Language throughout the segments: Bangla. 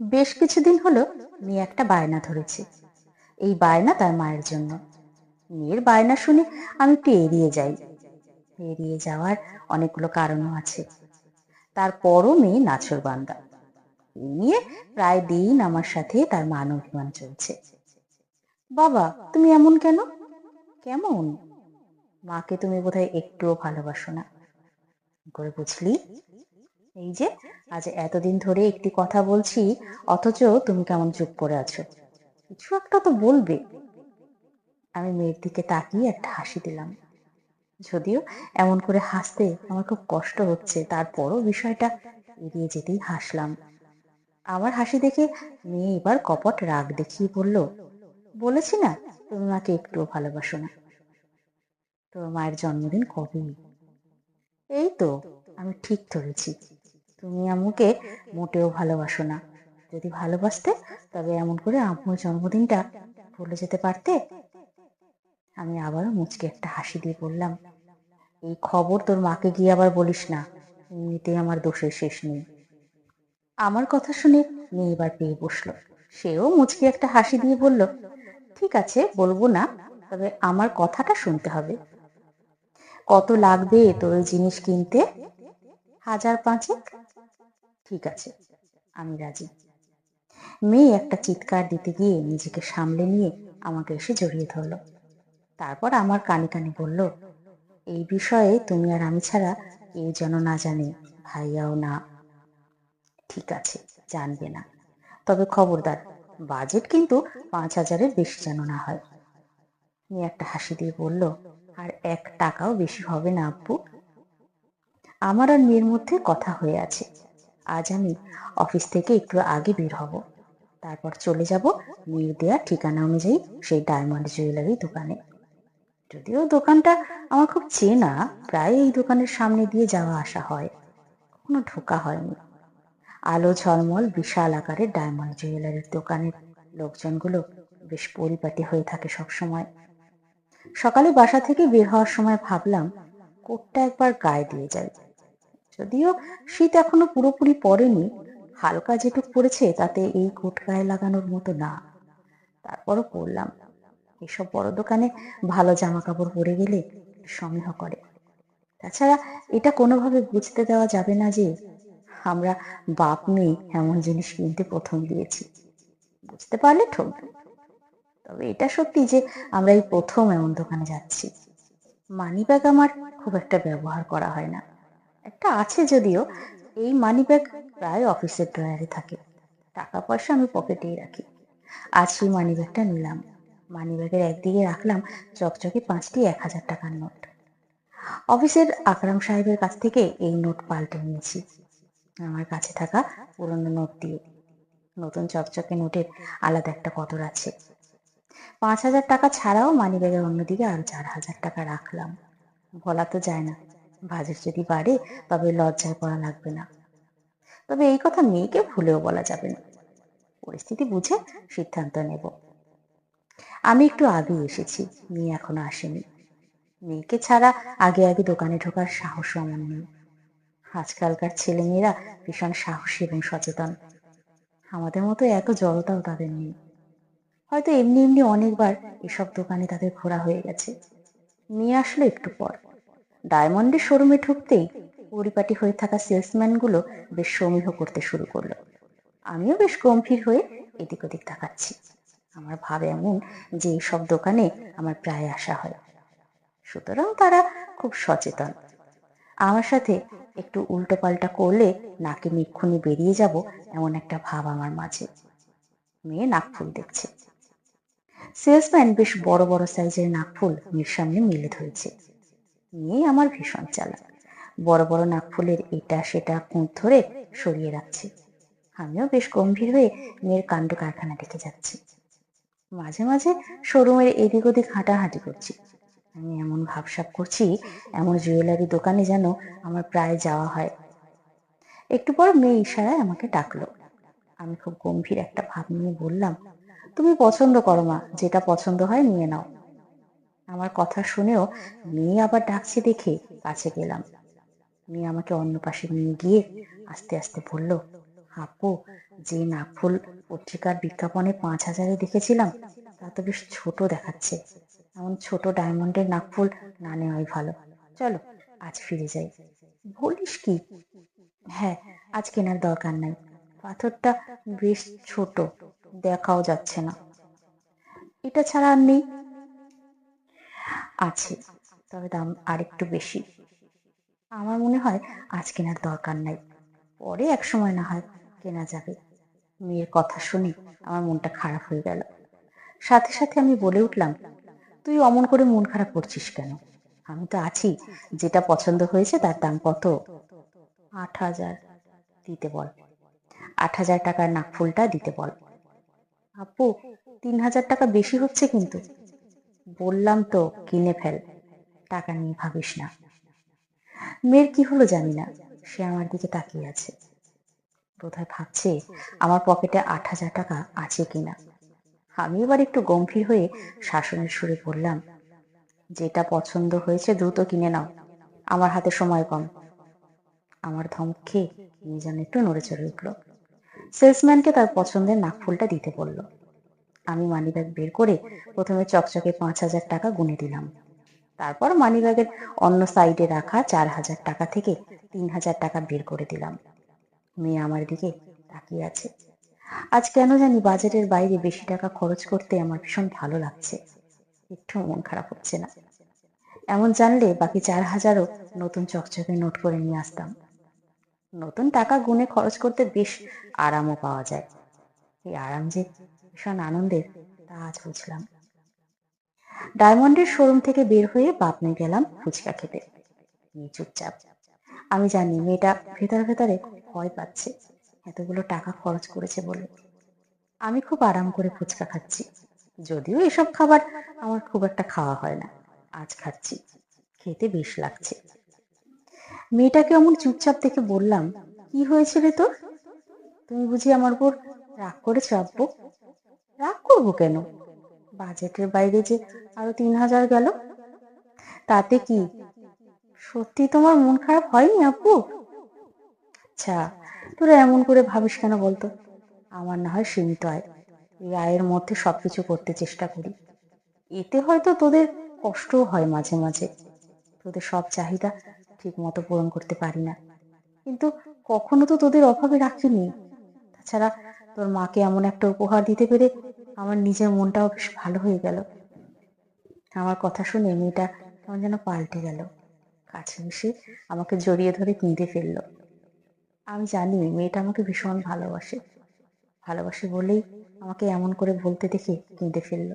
বেশ কিছুদিন হলো মেয়ে একটা বায়না ধরেছে। এই বায়না তার মায়ের জন্য। মেয়ের বায়না শুনে আমি একটু এড়িয়ে যাই। এড়িয়ে যাওয়ার অনেকগুলো কারণও আছে। তারপরও মেয়ে নাছর বান্দা। এই নিয়ে প্রায় দিন আমার সাথে তার মান অভিমান চলছে। বাবা, তুমি এমন কেন? কেমন? মাকে তুমি বোধহয় একটুও ভালোবাসো না। করে বুঝলি? এই যে, আজ এতদিন ধরে একটি কথা বলছি, অথচ তুমি কেমন চুপ করে আছো? কিছু একটা তো বলবে। আমি মেয়ের দিকে তাকিয়ে একটা হাসি দিলাম। যদিও এমন করে হাসতে আমার খুব কষ্ট হচ্ছে, তারপরও বিষয়টা এড়িয়ে যেতেই হাসলাম। আমার হাসি দেখে মেয়ে এবার কপট রাগ দেখিয়ে বলল, বলেছি না, তুমি মাকে একটুও ভালোবাসো না। তোর মায়ের জন্মদিন কবে? এই তো, আমি ঠিক ধরেছি। তুমি আম্মুকে মোটেও ভালোবাসো না। যদি ভালোবাসতে, তবে এমন করে আম্মুর জন্মদিনটা ভুলে যেতে পারতে? আমি আবারও মুচকে একটা হাসি দিয়ে বললাম, এই খবর তোর মাকে গিয়ে আবার বলিস না, এমনিতেই আমার দোষের শেষ নেই। আমার কথা শুনে মেয়ে এবার পেয়ে বসল। সেও মুচকে একটা হাসি দিয়ে বলল, ঠিক আছে, বলব না, তবে আমার কথাটা শুনতে হবে। কত লাগবে তোর জিনিস কিনতে? হাজার পাঁচেক ঠিক আছে, আমি রাজি। মেয়ে একটা চিৎকার দিতে গিয়ে নিজেকে সামলে নিয়ে আমাকে এসে জড়িয়ে ধরল। তারপর আমার কানে কানে বলল, এই বিষয়ে তুমি আর আমি ছাড়া কেউ যেন না জানে, ভাইয়াও না। ঠিক আছে, জানবে না। তবে খবরদার, বাজেট কিন্তু পাঁচ হাজারের বেশি যেন না হয়। মেয়ে একটা হাসি দিয়ে বলল, আর এক টাকাও বেশি হবে না, আব্বু? আমার আর মেয়ের মধ্যে কথা হয়ে আছে। আজ আমি অফিস থেকে একটু আগে বের হব। তারপর চলে যাব মেয়ের দেওয়া ঠিকানা অনুযায়ী সেই ডায়মন্ড জুয়েলারি দোকানে। যদিও দোকানটা আমার খুব চেনা, প্রায় এই দোকানের সামনে দিয়ে যাওয়া আসা হয়। কখনো ঢোকা হয়নি। আলো ঝলমল বিশাল আকারের ডায়মন্ড জুয়েলারির দোকানের লোকজনগুলো বেশ পরিপাটি হয়ে থাকে সব সময় সকালে বাসা থেকে বের হওয়ার সময় ভাবলাম, কোটটা একবার গায়ে দিয়ে যায় যদিও শীত এখনও পুরোপুরি পড়েনি, হালকা যেটুক পড়েছে তাতে এই কোট গায়ে লাগানোর মতো না। তারপরও পরলাম এসব বড় দোকানে ভালো জামা কাপড় পরে গেলে সমীহ করে। তাছাড়া এটা কোনোভাবে বুঝতে দেওয়া যাবে না যে আমরা বাপ মেয়ে এমন জিনিস কিনতে প্রথম দিয়েছি। বুঝতে পারলে ঠকবে তবে এটা সত্যি যে আমরা এই প্রথম এমন দোকানে যাচ্ছি। মানি ব্যাগ আমার খুব একটা ব্যবহার করা হয় না। একটা আছে যদিও, এই মানি ব্যাগ প্রায় অফিসের ড্রয়ারে থাকে। টাকা পয়সা আমি পকেটেই রাখি। আজ সেই মানি ব্যাগটা নিলাম। মানি ব্যাগের একদিকে রাখলাম চকচকে পাঁচটি এক হাজার টাকার নোট। অফিসের আকরাম সাহেবের কাছ থেকে এই নোট পাল্টে নিয়েছি। আমার কাছে থাকা পুরনো নোট দিয়ে। নতুন চকচকে নোটের আলাদা একটা কদর আছে। পাঁচ হাজার টাকা ছাড়াও মানি ব্যাগের অন্যদিকে আরও চার হাজার টাকা রাখলাম। বলা তো যায় না। বাজেট যদি বাড়ে তবে লজ্জায় পড়া লাগবে না। তবে এই কথা মেয়েকে ভুলেও বলা যাবে না। পরিস্থিতি বুঝে সিদ্ধান্ত নেব। আমি একটু আগে এসেছি, মেয়ে এখনও আসেনি। মেয়েকে ছাড়া আগে আগে দোকানে ঢোকার সাহসও আমার নেই। আজকালকার ছেলেমেয়েরা ভীষণ সাহসী এবং সচেতন। আমাদের মতো এত জড়তাও তাদের নেই। হয়তো এমনি এমনি অনেকবার এসব দোকানে তাদের ঘোরা হয়ে গেছে। নিয়ে আসলো একটু পর। ডায়মন্ডের শোরুমে ঢুকতেই পরিপাটি হয়ে থাকা সেলসম্যানগুলো বেশ সমীহ করতে শুরু করল। আমিও বেশ গম্ভীর হয়ে এদিক ওদিক তাকাচ্ছি। আমার ভাব এমন যে এইসব দোকানে আমার প্রায় আসা হয়। সুতরাং তারা খুব সচেতন। আমার সাথে একটু উল্টো পাল্টা করলে নাকে মিক্ষুনি বেরিয়ে যাব এমন একটা ভাব আমার মাঝে। মেয়ে নাকফুল দেখছে। সেলসম্যান বেশ বড় বড় সাইজের নাকফুল মেয়ের সামনে মিলে ধরেছে। মেয়ে আমার ভীষণ চালা বড় বড় নাকফুলের এটা সেটা কুঁত ধরে সরিয়ে রাখছে। আমিও বেশ গম্ভীর হয়ে মেয়ের কাণ্ড কারখানা দেখে যাচ্ছি। মাঝে মাঝে শোরুমের এদিক ওদিক হাঁটাহাঁটি করছি। আমি এমন ভাবসাব করছি, এমন জুয়েলারি দোকানে যেন আমার প্রায় যাওয়া হয়। একটু পর মেয়ে ইশারায় আমাকে ডাকলো। আমি খুব গম্ভীর একটা ভাব নিয়ে বললাম, তুমি পছন্দ করো মা, যেটা পছন্দ হয় নিয়ে নাও। আমার কথা শুনেও মেয়ে আবার ডাকছে দেখে কাছে গেলাম। মেয়ে আমাকে অন্য পাশে নিয়ে গিয়ে আস্তে আস্তে বলল, আপু, যে নাকফুল পত্রিকার বিজ্ঞাপনে পাঁচ হাজারে দেখেছিলাম, তা তো বেশ ছোট দেখাচ্ছে। এমন ছোট ডায়মন্ডের নাকফুল না নেওয়াই ভালো। চলো, আজ ফিরে যাই। বলিস কি? হ্যাঁ আজ কেনার দরকার নাই। পাথরটা বেশ ছোট, দেখাও যাচ্ছে না। এটা ছাড়া আর নেই। আছে, তবে দাম আরেকটু বেশি। আমার মনে হয় আজ কেনার দরকার নাই। পরে এক সময় না হয় কেনা যাবে। মেয়ের কথা শুনে আমার মনটা খারাপ হয়ে গেল। সাথে সাথে আমি বলে উঠলাম, তুই অমন করে মন খারাপ করছিস কেন? আমি তো আছি। যেটা পছন্দ হয়েছে তার দাম কত? আট হাজার। দিতে বল। আট হাজার টাকার নাকফুলটা দিতে বল। আপু, তিন হাজার টাকা বেশি হচ্ছে কিন্তু। বললাম তো, কিনে ফেল। টাকা নিয়ে ভাবিস না। মেয়ের কি হলো জানি না, সে আমার দিকে তাকিয়ে আছে। বোধহয় ভাবছে, আমার পকেটে আট হাজার টাকা আছে কিনা। আমি এবার একটু গম্ভীর হয়ে শাসনের সুরে বললাম, যেটা পছন্দ হয়েছে দ্রুত কিনে নাও। আমার হাতে সময় কম। আমার ধমক খেয়ে মিজান একটু নড়ে চড়ে উঠল। সেলসম্যানকে তার পছন্দের নাকফুলটা দিতে বলল। আমি মানিব্যাগ বের করে প্রথমে চকচকে পাঁচ হাজার টাকা গুনে দিলাম। তারপর মানিব্যাগের অন্য সাইডে রাখা চার হাজার টাকা থেকে তিন হাজার টাকা বের করে দিলাম। মেয়ে আমার দিকে তাকিয়ে আছে। আজ কেন জানি বাজেটের বাইরে বেশি টাকা খরচ করতে আমার ভীষণ ভালো লাগছে। একটু মন খারাপ হচ্ছে না। এমন জানলে বাকি চার হাজারও নতুন চকচকে নোট করে নিয়ে আসতাম। নতুন টাকা গুনে খরচ করতে বেশ আরামও পাওয়া যায়। এই আরাম যে ভীষণ আনন্দের তা আজ বুঝলাম। ডায়মন্ডের শোরুম থেকে বের হয়ে বাপনে গেলাম ফুচকা খেতে। চুপচাপ। আমি জানি মেয়েটা ভেতরে ভেতরে ভয় পাচ্ছে, এতগুলো টাকা খরচ করেছে বলে। আমি খুব আরাম করে ফুচকা খাচ্ছি। যদিও এসব খাবার আমার খুব একটা খাওয়া হয় না, আজ খাচ্ছি, খেতে বেশ লাগছে। মেয়েটাকে অমন চুপচাপ দেখে বললাম, কি হয়েছে রে তোর? তুমি বুঝি আমার উপর রাগ করেছ আব্বু? রাগ করব কেন? বাজেটের বাইরে যে আরও তিন হাজার গেল, তাতে কি? সত্যি তোমার মন খারাপ হয়নি আপু? আচ্ছা তোরা এমন করে ভাবিস কেন বলতো? আমার না হয় সীমিত আয়। এই আয়ের মধ্যে সবকিছু করতে চেষ্টা করি। এতে হয়তো তোদের কষ্টও হয় মাঝে মাঝে। তোদের সব চাহিদা ঠিক মতো পূরণ করতে পারি না। কিন্তু কখনো তো তোদের অভাবে রাখিনি। তাছাড়া তোর মাকে এমন একটা উপহার দিতে পেরে আমার নিজের মনটাও বেশ ভালো হয়ে গেল। আমার কথা শুনে মেয়েটা কেমন যেন পাল্টে গেল। কাছে এসে আমাকে জড়িয়ে ধরে কিনতে ফেলল। আমি জানি মেয়েটা আমাকে ভীষণ ভালোবাসে। ভালোবাসে বলেই আমাকে এমন করে বলতে দেখে কিনতে ফেলল।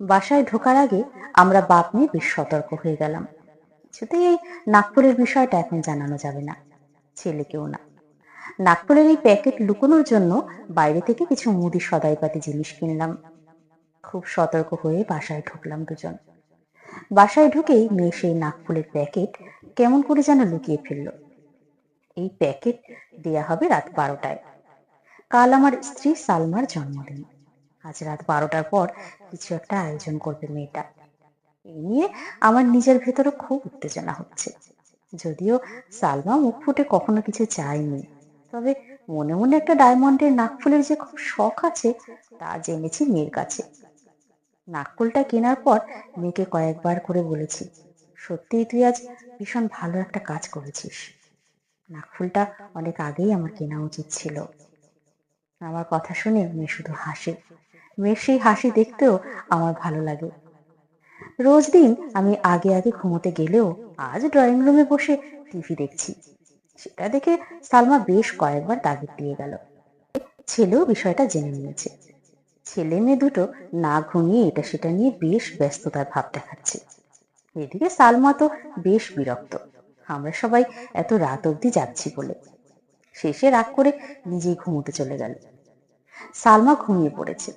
বাসায় ঢোকার আগে আমরা বাপ নিয়ে বেশ সতর্ক হয়ে গেলাম। কিছুতেই এই নাগপুরের বিষয়টা এখন জানানো যাবে না। ছেলেকেও না। নাগপুরের এই প্যাকেট লুকোনোর জন্য বাইরে থেকে কিছু মুদি সদাইপাতি জিনিস কিনলাম। খুব সতর্ক হয়ে বাসায় ঢুকলাম দুজন। বাসায় ঢুকেই মেয়ে সেই নাকফুলের প্যাকেট কেমন করে যেন লুকিয়ে ফেলল। এই প্যাকেট দেয়া হবে রাত বারোটায়। কাল আমার স্ত্রী সালমার জন্মদিন। আজ রাত বারোটার পর কিছু একটা আয়োজন করবে মেয়েটা। এই নিয়ে আমার নিজের ভেতরে খুব উত্তেজনা হচ্ছে। যদিও সালমা মুখ ফুটে কখনো কিছু চায়নি। তবে মনে মনে একটা ডায়মন্ডের নাকফুলের যে খুব শখ আছে, তা জেনেছি মেয়ের কাছে। নাকফুলটা কেনার পর মেয়েকে কয়েকবার করে বলেছি সত্যিই তুই আজ ভীষণ ভালো একটা কাজ করেছিস। নাকফুলটা অনেক আগেই আমার কেনা উচিত ছিল। আমার কথা শুনে মেয়ে শুধু হাসে। মেয়ের সেই হাসি দেখতেও আমার ভালো লাগে। রোজ দিন আমি আগে আগে ঘুমোতে গেলেও আজ ড্রয়িং রুমে বসে টিভি দেখছি। সেটা দেখে সালমা বেশ কয়েকবার তাগিদ দিয়ে গেল। ছেলেও বিষয়টা জেনে নিয়েছে। ছেলে মেয়ে দুটো না ঘুমিয়ে এটা সেটা নিয়ে বেশ ব্যস্ততার ভাব দেখাচ্ছে। এদিকে সালমা তো বেশ বিরক্ত। আমরা সবাই এত রাত অবধি যাচ্ছি বলে। শেষে রাগ করে নিজেই ঘুমোতে চলে গেল। সালমা ঘুমিয়ে পড়েছে।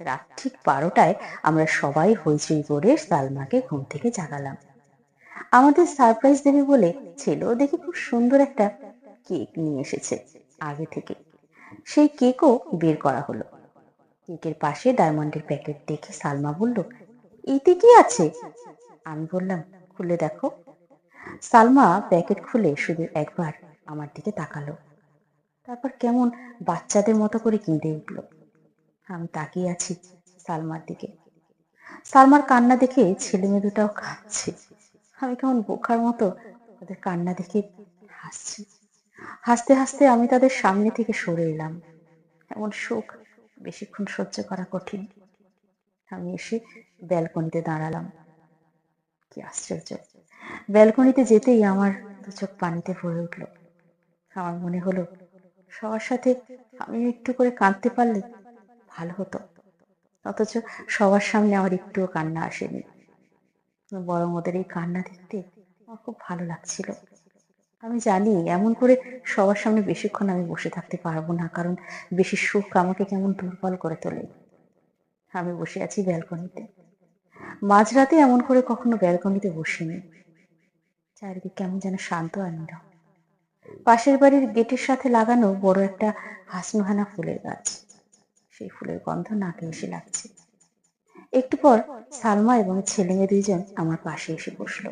রাত ঠিক বারোটায় আমরা সবাই হইচই করে সালমাকে ঘুম থেকে জাগালাম। আমাদের সারপ্রাইজ দেবে বলে ছেলেও দেখি খুব সুন্দর একটা কেক নিয়ে এসেছে আগে থেকে। সেই কেকও বের করা হলো। কেকের পাশে ডায়মন্ডের প্যাকেট দেখে সালমা বলল, এতে কি আছে? আমি বললাম, খুলে দেখো। সালমা প্যাকেট খুলে শুধু একবার আমার দিকে তাকালো। তারপর কেমন বাচ্চাদের মতো করে কিনতে উঠল আমি তাকিয়ে আছি সালমার দিকে। সালমার কান্না দেখে ছেলে মেয়ে দুটাও কাঁদছে। আমি কেমন বোকার মতো তাদের কান্না দেখে হাসছি। হাসতে হাসতে আমি তাদের সামনে থেকে সরে এলাম। এমন সুখ বেশিক্ষণ সহ্য করা কঠিন। আমি এসে ব্যালকনিতে দাঁড়ালাম। কি আশ্চর্য! ব্যালকনিতে যেতেই আমার দু চোখ পানিতে ভরে উঠল। আমার মনে হলো, সবার সাথে আমি একটু করে কাঁদতে পারলে ভালো হতো। অথচ সবার সামনে আমার একটুও কান্না আসেনি। বরং ওদের এই কান্না দেখতে আমার খুব ভালো লাগছিল। আমি জানি এমন করে সবার সামনে বেশিক্ষণ আমি বসে থাকতে পারব না, কারণ বেশি সুখ আমাকে কেমন দুর্বল করে তোলে। আমি বসে আছি ব্যালকনিতে। মাঝরাতে এমন করে কখনো ব্যালকনিতে বসিনি। চারিদিক কেমন যেন শান্ত আর নীরব। পাশের বাড়ির গেটের সাথে লাগানো বড় একটা হাসনুহানা ফুলের গাছ। সেই ফুলের গন্ধ নাকে এসে লাগছে। একটু পর সালমা এবং ছেলে মেয়ে দুইজন আমার পাশে এসে বসল।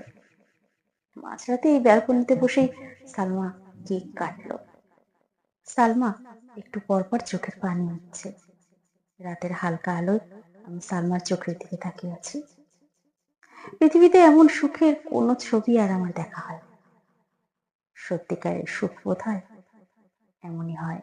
মাঝরাতে এই ব্যালকনিতে বসেই সালমা কেক কাটলো। সালমা একটু পরপর চোখের পানি হচ্ছে রাতের হালকা আলোয় আমি সালমার চোখের দিকে তাকিয়ে আছি। পৃথিবীতে এমন সুখের কোনো ছবি আর আমার দেখা হয় সত্যিকারের সুখ বোধ হয় এমনই হয়।